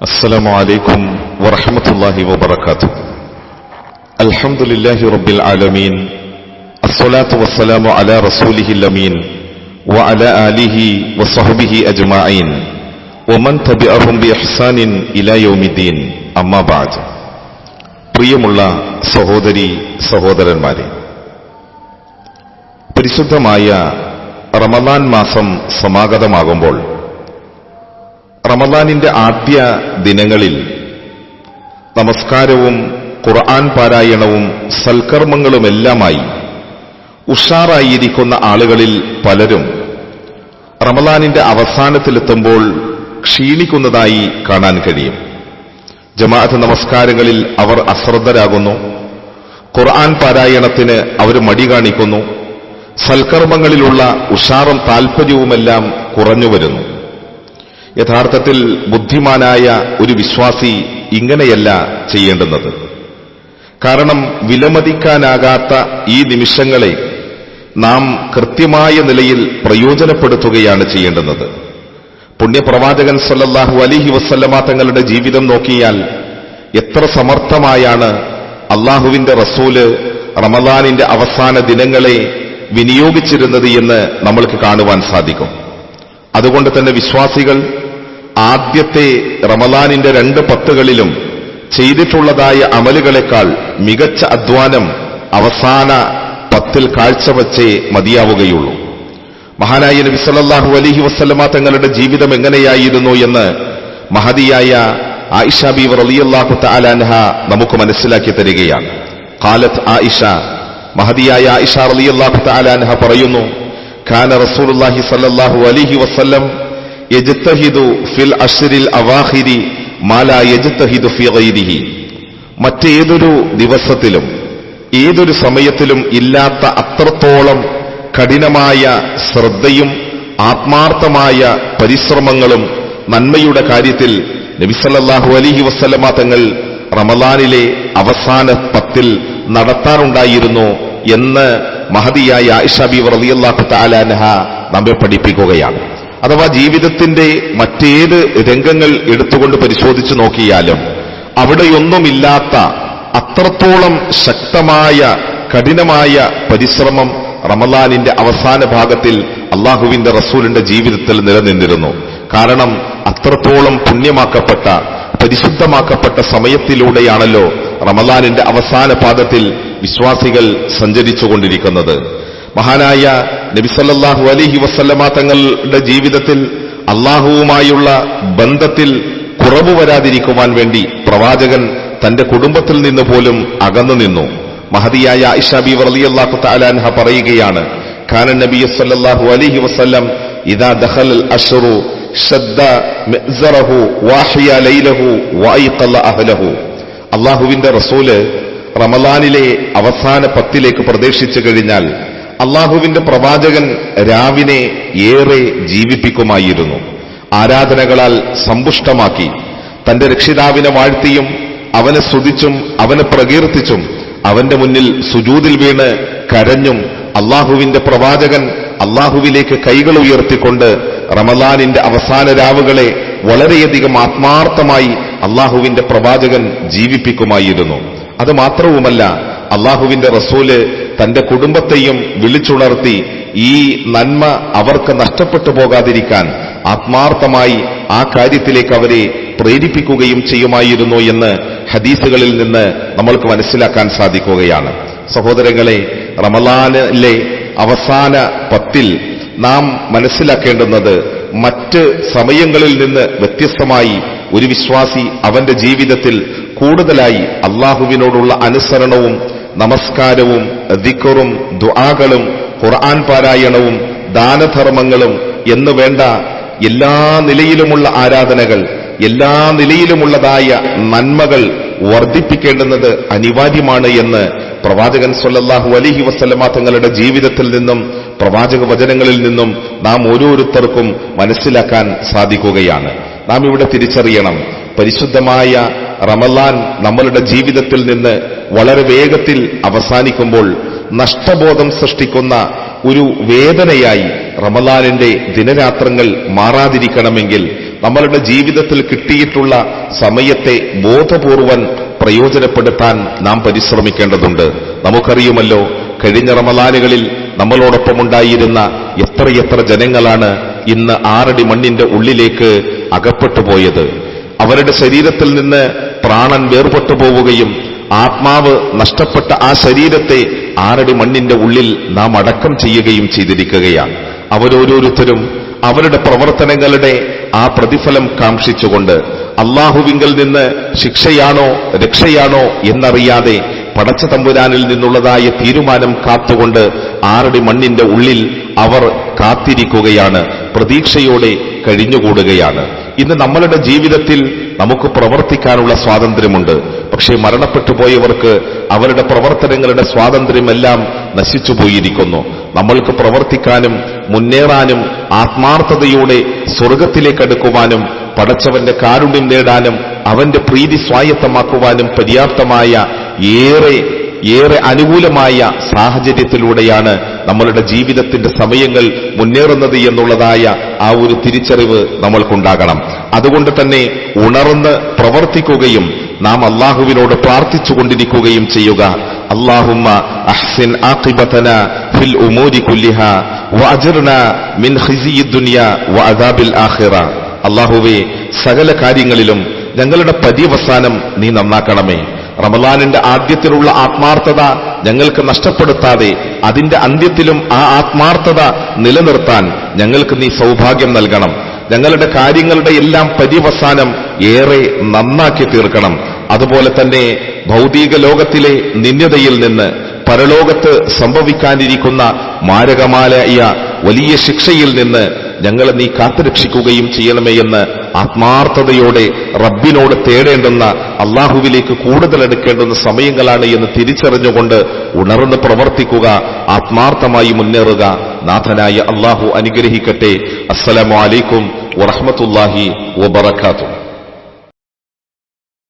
السلام عليكم ورحمة الله وبركاته الحمد لله رب العالمين الصلاة والسلام على رسوله الأمين وعلى آله وصحبه أجمعين ومن تبعهم بإحسان إلى يوم الدين أما بعد പ്രിയമുള്ള സഹോദരി സഹോദരന്മാരെ പരിശുദ്ധമായ റമദാൻ മാസം സമാഗതമാകുമ്പോൾ റമദാനിന്റെ ആദ്യ ദിനങ്ങളിൽ നമസ്കാരവും ഖുർആൻ പാരായണവും സൽക്കർമ്മങ്ങളുമെല്ലാമായി ഉഷാറായിരിക്കുന്ന ആളുകളിൽ പലരും റമദാനിന്റെ അവസാനത്തിലെത്തുമ്പോൾ ക്ഷീണിക്കുന്നതായി കാണാൻ കഴിയും. ജമാഅത്ത് നമസ്കാരങ്ങളിൽ അവർ അശ്രദ്ധരാകുന്നു. ഖുർആൻ പാരായണത്തിന് അവർ മടി കാണിക്കുന്നു. സൽക്കർമ്മങ്ങളിലുള്ള ഉഷാറും താൽപ്പര്യവുമെല്ലാം കുറഞ്ഞു വരുന്നു. യഥാർത്ഥത്തിൽ ബുദ്ധിമാനായ ഒരു വിശ്വാസി ഇങ്ങനെയല്ല ചെയ്യേണ്ടുന്നത്. കാരണം വിലമതിക്കാനാകാത്ത ഈ നിമിഷങ്ങളെ നാം കൃത്യമായ നിലയിൽ പ്രയോജനപ്പെടുത്തുകയാണ് ചെയ്യേണ്ടുന്നത്. പുണ്യപ്രവാചകൻ സല്ലല്ലാഹു അലിഹി വസ്ല്ലമ തങ്ങളുടെ ജീവിതം നോക്കിയാൽ എത്ര സമർത്ഥമായാണ് അള്ളാഹുവിന്റെ റസൂൽ റമദാനിന്റെ അവസാന ദിനങ്ങളെ വിനിയോഗിച്ചിരുന്നത് എന്ന് നമ്മൾക്ക് കാണുവാൻ സാധിക്കും. അതുകൊണ്ട് തന്നെ വിശ്വാസികൾ ആദ്യത്തെ റമദാനിന്റെ രണ്ട് പത്തുകളിലും ചെയ്തിട്ടുള്ളതായ അമലുകളെക്കാൾ മികച്ച അധ്വാനം അവസാന പത്തിൽ കാഴ്ചവച്ചേ മതിയാവുകയുള്ളൂ. മഹാനായ നബി സല്ലാഹു അലഹി വസല്ലമ തങ്ങളുടെ ജീവിതം എങ്ങനെയായിരുന്നു എന്ന് മഹതിയായ ആയിഷ ബി റളിയല്ലാഹു തആല അൻഹ നമുക്ക് മനസ്സിലാക്കി തരികയാണ്. കാലത്ത് ആയിഷ മഹതിയായ ആയിഷ റളിയല്ലാഹു തആല അൻഹ പറയുന്നു ഖാന റസൂലുള്ളാഹി സല്ലാഹു അലൈഹി വസല്ലം ഫിൽ അശ്റിൽ അവാഹിരി മാല ഫി ഗൈരിഹി. മറ്റേതൊരു ദിവസത്തിലും ഏതൊരു സമയത്തിലും ഇല്ലാത്ത അത്രത്തോളം കഠിനമായ ശ്രദ്ധയും ആത്മാർത്ഥമായ പരിശ്രമങ്ങളും നന്മയുടെ കാര്യത്തിൽ നബിസല്ലാഹു അലിഹി വസ്ലമ തങ്ങൾ റമദാനിലെ അവസാന പത്തിൽ നടത്താറുണ്ടായിരുന്നു എന്ന് മഹതിയായ ഐഷബി റളിയല്ലാഹു താലാനഹ നമ്മെ പഠിപ്പിക്കുകയാണ്. അഥവാ ജീവിതത്തിന്റെ മറ്റേത് രംഗങ്ങൾ എടുത്തുകൊണ്ട് പരിശോധിച്ചു നോക്കിയാലും അവിടെയൊന്നുമില്ലാത്ത അത്രത്തോളം ശക്തമായ കഠിനമായ പരിശ്രമം റമലാനിന്റെ അവസാന ഭാഗത്തിൽ അള്ളാഹുവിന്റെ റസൂലിന്റെ ജീവിതത്തിൽ നിലനിന്നിരുന്നു. കാരണം അത്രത്തോളം പുണ്യമാക്കപ്പെട്ട പരിശുദ്ധമാക്കപ്പെട്ട സമയത്തിലൂടെയാണല്ലോ റമലാനിന്റെ അവസാന പാദത്തിൽ വിശ്വാസികൾ സഞ്ചരിച്ചുകൊണ്ടിരിക്കുന്നത്. മഹാനായ നബിസല്ലാഹു അലിഹി വസല്ലമ തങ്ങളുടെ ജീവിതത്തിൽ അള്ളാഹുവുമായുള്ള ബന്ധത്തിൽ കുറവ് വരാതിരിക്കുവാൻ വേണ്ടി പ്രവാചകൻ തന്റെ കുടുംബത്തിൽ നിന്ന് പോലും അകന്നു നിന്നു. മഹതിയായ ഐഷാബി റളിയല്ലാഹു താലാൻഹ പറയുകയാണ് ഖാന നബി സല്ലാഹു അലൈഹി വസ്ല്ലം ഇദാ ദഹൽ അഷറു അള്ളാഹുവിന്റെ റസൂൽ റമലാനിലെ അവസാന പത്തിലേക്ക് പ്രവേശിച്ചു കഴിഞ്ഞാൽ അള്ളാഹുവിന്റെ പ്രവാചകൻ രാവിനെ ഏറെ ജീവിപ്പിക്കുമായിരുന്നു. ആരാധനകളാൽ സമ്പുഷ്ടമാക്കി. തന്റെ രക്ഷിതാവിനെ വാഴ്ത്തിയും അവനെ സ്തുതിച്ചും അവനെ പ്രകീർത്തിച്ചും അവന്റെ മുന്നിൽ സുജൂതിൽ വീണ് കരഞ്ഞും അള്ളാഹുവിന്റെ പ്രവാചകൻ അള്ളാഹുവിലേക്ക് കൈകൾ ഉയർത്തിക്കൊണ്ട് റമദാനിന്റെ അവസാന രാവുകളെ വളരെയധികം ആത്മാർത്ഥമായി അള്ളാഹുവിന്റെ പ്രവാചകൻ ജീവിപ്പിക്കുമായിരുന്നു. അത് മാത്രവുമല്ല അള്ളാഹുവിന്റെ റസൂൽ തന്റെ കുടുംബത്തെയും വിളിച്ചുണർത്തി ഈ നന്മ അവർക്ക് നഷ്ടപ്പെട്ടു പോകാതിരിക്കാൻ ആത്മാർത്ഥമായി ആ കാര്യത്തിലേക്ക് അവരെ പ്രേരിപ്പിക്കുകയും ചെയ്യുമായിരുന്നു എന്ന് ഹദീസുകളിൽ നിന്ന് നമ്മൾക്ക് മനസ്സിലാക്കാൻ സാധിക്കുകയാണ്. സഹോദരങ്ങളെ റമലാനിലെ അവസാന പത്തിൽ നാം മനസ്സിലാക്കേണ്ടുന്നത് മറ്റ് സമയങ്ങളിൽ നിന്ന് വ്യത്യസ്തമായി ഒരു വിശ്വാസി അവന്റെ ജീവിതത്തിൽ കൂടുതലായി അള്ളാഹുവിനോടുള്ള അനുസരണവും നമസ്കാരവും ദിക്കറും ദുആകളും ഖുർആൻ പാരായണവും ദാനധർമ്മങ്ങളും എന്ന് വേണ്ട എല്ലാ നിലയിലുമുള്ള ആരാധനകൾ എല്ലാ നിലയിലുമുള്ളതായ നന്മകൾ വർദ്ധിപ്പിക്കേണ്ടുന്നത് അനിവാര്യമാണ് എന്ന് പ്രവാചകൻ സല്ലല്ലാഹു അലൈഹി വസല്ലമ തങ്ങളുടെ ജീവിതത്തിൽ നിന്നും പ്രവാചക വചനങ്ങളിൽ നിന്നും നാം ഓരോരുത്തർക്കും മനസ്സിലാക്കാൻ സാധിക്കുകയാണ്. നാം ഇവിടെ തിരിച്ചറിയണം. പരിശുദ്ധമായ റമലാൻ നമ്മളുടെ ജീവിതത്തിൽ നിന്ന് വളരെ വേഗത്തിൽ അവസാനിക്കുമ്പോൾ നഷ്ടബോധം സൃഷ്ടിക്കുന്ന ഒരു വേദനയായി റമലാനിന്റെ ദിനരാത്രങ്ങൾ മാറാതിരിക്കണമെങ്കിൽ നമ്മളുടെ ജീവിതത്തിൽ കിട്ടിയിട്ടുള്ള സമയത്തെ ബോധപൂർവൻ പ്രയോജനപ്പെടുത്താൻ നാം പരിശ്രമിക്കേണ്ടതുണ്ട്. നമുക്കറിയുമല്ലോ കഴിഞ്ഞ റമലാനുകളിൽ നമ്മളോടൊപ്പമുണ്ടായിരുന്ന എത്രയെത്ര ജനങ്ങളാണ് ഇന്ന് ആറടി മണ്ണിന്റെ ഉള്ളിലേക്ക് അകപ്പെട്ടു പോയത് അവരുടെ ശരീരത്തിൽ നിന്ന് പ്രാണൻ വേർപെട്ടു പോവുകയും ആത്മാവ് നഷ്ടപ്പെട്ട ആ ശരീരത്തെ ആറടി മണ്ണിന്റെ ഉള്ളിൽ നാം അടക്കം ചെയ്യുകയും ചെയ്തിരിക്കുകയാണ്. അവരോരോരുത്തരും അവരുടെ പ്രവർത്തനങ്ങളുടെ ആ പ്രതിഫലം കാക്ഷിച്ചുകൊണ്ട് അള്ളാഹുവിങ്കിൽ നിന്ന് ശിക്ഷയാണോ രക്ഷയാണോ എന്നറിയാതെ പടച്ച തമ്പുരാനിൽ നിന്നുള്ളതായ തീരുമാനം കാത്തുകൊണ്ട് ആറടി മണ്ണിന്റെ ഉള്ളിൽ അവർ കാത്തിരിക്കുകയാണ് പ്രതീക്ഷയോടെ കഴിഞ്ഞുകൂടുകയാണ്. ഇന്ന് നമ്മളുടെ ജീവിതത്തിൽ നമുക്ക് പ്രവർത്തിക്കാനുള്ള സ്വാതന്ത്ര്യമുണ്ട്. പക്ഷേ മരണപ്പെട്ടു പോയവർക്ക് അവരുടെ പ്രവർത്തനങ്ങളുടെ സ്വാതന്ത്ര്യമെല്ലാം നശിച്ചു പോയിരിക്കുന്നു. നമ്മൾക്ക് പ്രവർത്തിക്കാനും മുന്നേറാനും ആത്മാർത്ഥതയോടെ സ്വർഗത്തിലേക്ക് അടുക്കുവാനും പടച്ചവന്റെ കാരുണ്യം നേടാനും അവന്റെ പ്രീതി സ്വായത്തമാക്കുവാനും പര്യാപ്തമായ ഏറെ ഏറെ അനുകൂലമായ സാഹചര്യത്തിലൂടെയാണ് നമ്മളുടെ ജീവിതത്തിന്റെ സമയങ്ങൾ മുന്നേറുന്നത് എന്നുള്ളതായ ആ ഒരു തിരിച്ചറിവ് നമ്മൾക്കുണ്ടാകണം. അതുകൊണ്ട് തന്നെ ഉണർന്ന് പ്രവർത്തിക്കുകയും നാം അള്ളാഹുവിനോട് പ്രാർത്ഥിച്ചുകൊണ്ടിരിക്കുകയും ചെയ്യുക. അഹ്സിൻ ഫിൽ ഉമൂരി മിൻ വഅദാബിൽ ആഖിറ. അള്ളാഹുവേ സകല കാര്യങ്ങളിലും ഞങ്ങളുടെ പര്യവസാനം നീ നന്നാക്കണമേ. റമലാനിന്റെ ആദ്യത്തിലുള്ള ആത്മാർത്ഥത ഞങ്ങൾക്ക് നഷ്ടപ്പെടുത്താതെ അതിന്റെ അന്ത്യത്തിലും ആ ആത്മാർത്ഥത നിലനിർത്താൻ ഞങ്ങൾക്ക് നീ സൗഭാഗ്യം നൽകണം. ഞങ്ങളുടെ കാര്യങ്ങളുടെ എല്ലാം പര്യവസാനം ഏറെ നന്നാക്കി തീർക്കണം. അതുപോലെ തന്നെ ഭൗതിക ലോകത്തിലെ നിന്യതയിൽ നിന്ന് പരലോകത്ത് സംഭവിക്കാനിരിക്കുന്ന മാരകമായ വലിയ ശിക്ഷയിൽ നിന്ന് ഞങ്ങളെ നീ കാത്തുരക്ഷിക്കുകയും ചെയ്യണമേ എന്ന് ആത്മാർത്ഥതയോടെ റബ്ബിനോട് തേടേണ്ടുന്ന അള്ളാഹുവിലേക്ക് കൂടുതൽ എടുക്കേണ്ടുന്ന സമയങ്ങളാണ് എന്ന് തിരിച്ചറിഞ്ഞുകൊണ്ട് ഉണർന്ന് പ്രവർത്തിക്കുക ആത്മാർത്ഥമായി മുന്നേറുക. നാഥനായ അള്ളാഹു അനുഗ്രഹിക്കട്ടെ. അസ്സലാമു അലൈക്കും വറഹമത്തുല്ലാഹി വബറക്കാത്തു